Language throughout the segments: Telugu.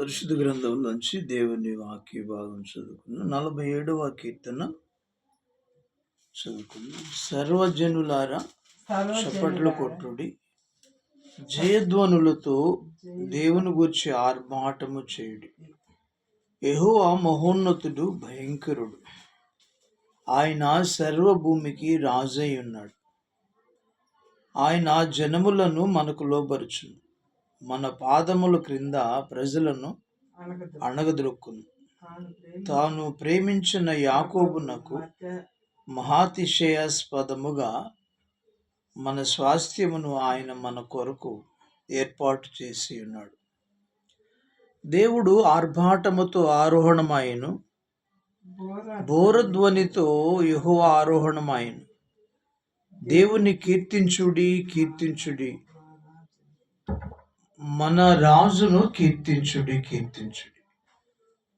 పరిశుద్ధ గ్రంథం నుంచి దేవుని వాక్య భాగం చదువుకున్నాం. నలభై ఏడవ కీర్తన చదువుకున్నాం. సర్వజనులారా చప్పట్లు కొట్టుడి. జయధ్వనులతో దేవుని గురించి ఆర్భాటము చేయుడి. యెహోవా మహోన్నతుడు భయంకరుడు. ఆయన సర్వభూమికి రాజై ఉన్నాడు ఆయన జనములను మనకు లోబరుచును. మన పాదముల క్రింద ప్రజలను అణగదొరుక్కును తాను ప్రేమించిన యాకోబునకు మహాతిశయాస్పదముగా మన స్వాస్థ్యమును ఆయన మన కొరకు ఏర్పాటు చేసి ఉన్నాడు. దేవుడు ఆర్భాటముతో ఆరోహణమాయను. బోరధ్వనితో యహో ఆరోహణమాయను. దేవుని కీర్తించుడి కీర్తించుడి. మన రాజును కీర్తించుడి కీర్తించుడి.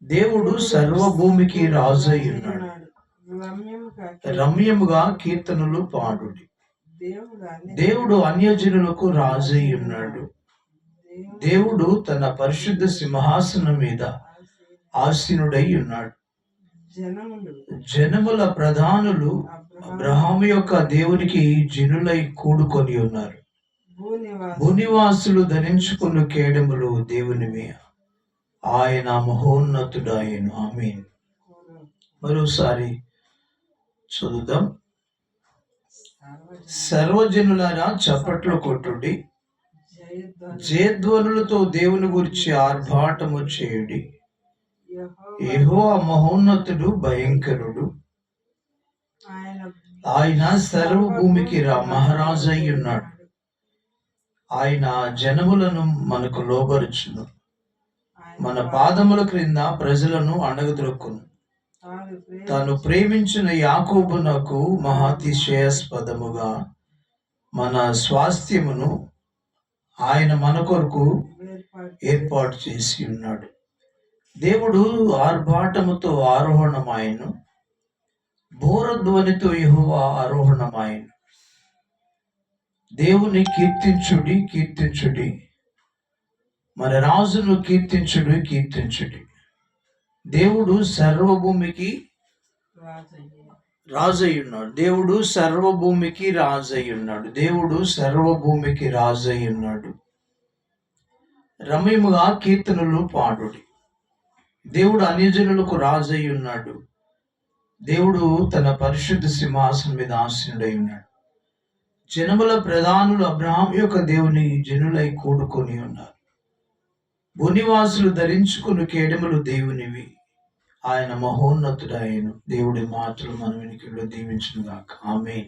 దేవుడు సర్వభూమికి రాజు అయి ఉన్నాడు రమ్యముగా కీర్తనలు పాడుడి. దేవుడు అన్యజనులకు రాజు అయి ఉన్నాడు దేవుడు తన పరిశుద్ధ సింహాసనం మీద ఆసీనుడై ఉన్నాడు జనముల ప్రధానులు అబ్రహాము యొక్క దేవునికి జనులై కూడుకొని ఉన్నారు. భూనివాసులు ధరించుకున్న కేడములు దేవునివే. ఆయన మహోన్నతుడాయను. ఆమె మరోసారి చదువుదాం సర్వజనులారా చప్పట్లు కొట్టుడి. జయధ్వనులతో దేవుని గురించి ఆర్భాటము చేయుడి. ఏహో మహోన్నతుడు భయంకరుడు. ఆయన సర్వభూమికి రా మహారాజు అయి ఉన్నాడు ఆయన జనములను మనకు లోబరుచును. మన పాదముల క్రింద ప్రజలను అణగదొక్కును. తాను ప్రేమించిన యాకోబునకు మహాతిశయాస్పదముగా మన స్వాస్థ్యమును ఆయన మన కొరకు ఏర్పాటు చేసి ఉన్నాడు. దేవుడు ఆర్భాటముతో ఆరోహణమాయను. బోరధ్వనితో యహువ ఆరోహణమాయను. దేవుని కీర్తించుడి కీర్తించుడి. మన రాజును కీర్తించుడి కీర్తించుడి. దేవుడు సర్వభూమికి రాజయ్యున్నాడు. దేవుడు సర్వభూమికి రాజయ్యున్నాడు. దేవుడు సర్వభూమికి రాజయ్యున్నాడు. రమ్యముగా కీర్తనలు పాడుడి. దేవుడు అన్యజనులకు రాజయ్యున్నాడు. ఉన్నాడు దేవుడు తన పరిశుద్ధ సింహాసనం మీద ఆసీనుడై ఉన్నాడు. జనముల ప్రధానులు అబ్రహాం యొక్క దేవుని జనులై కూడుకొని ఉన్నారు. భూనివాసులు ధరించుకుని కేడములు దేవునివి. ఆయన మహోన్నతుడైన దేవుడి మాటలు మనం వెనుకలో దీవించుగాక ఆమె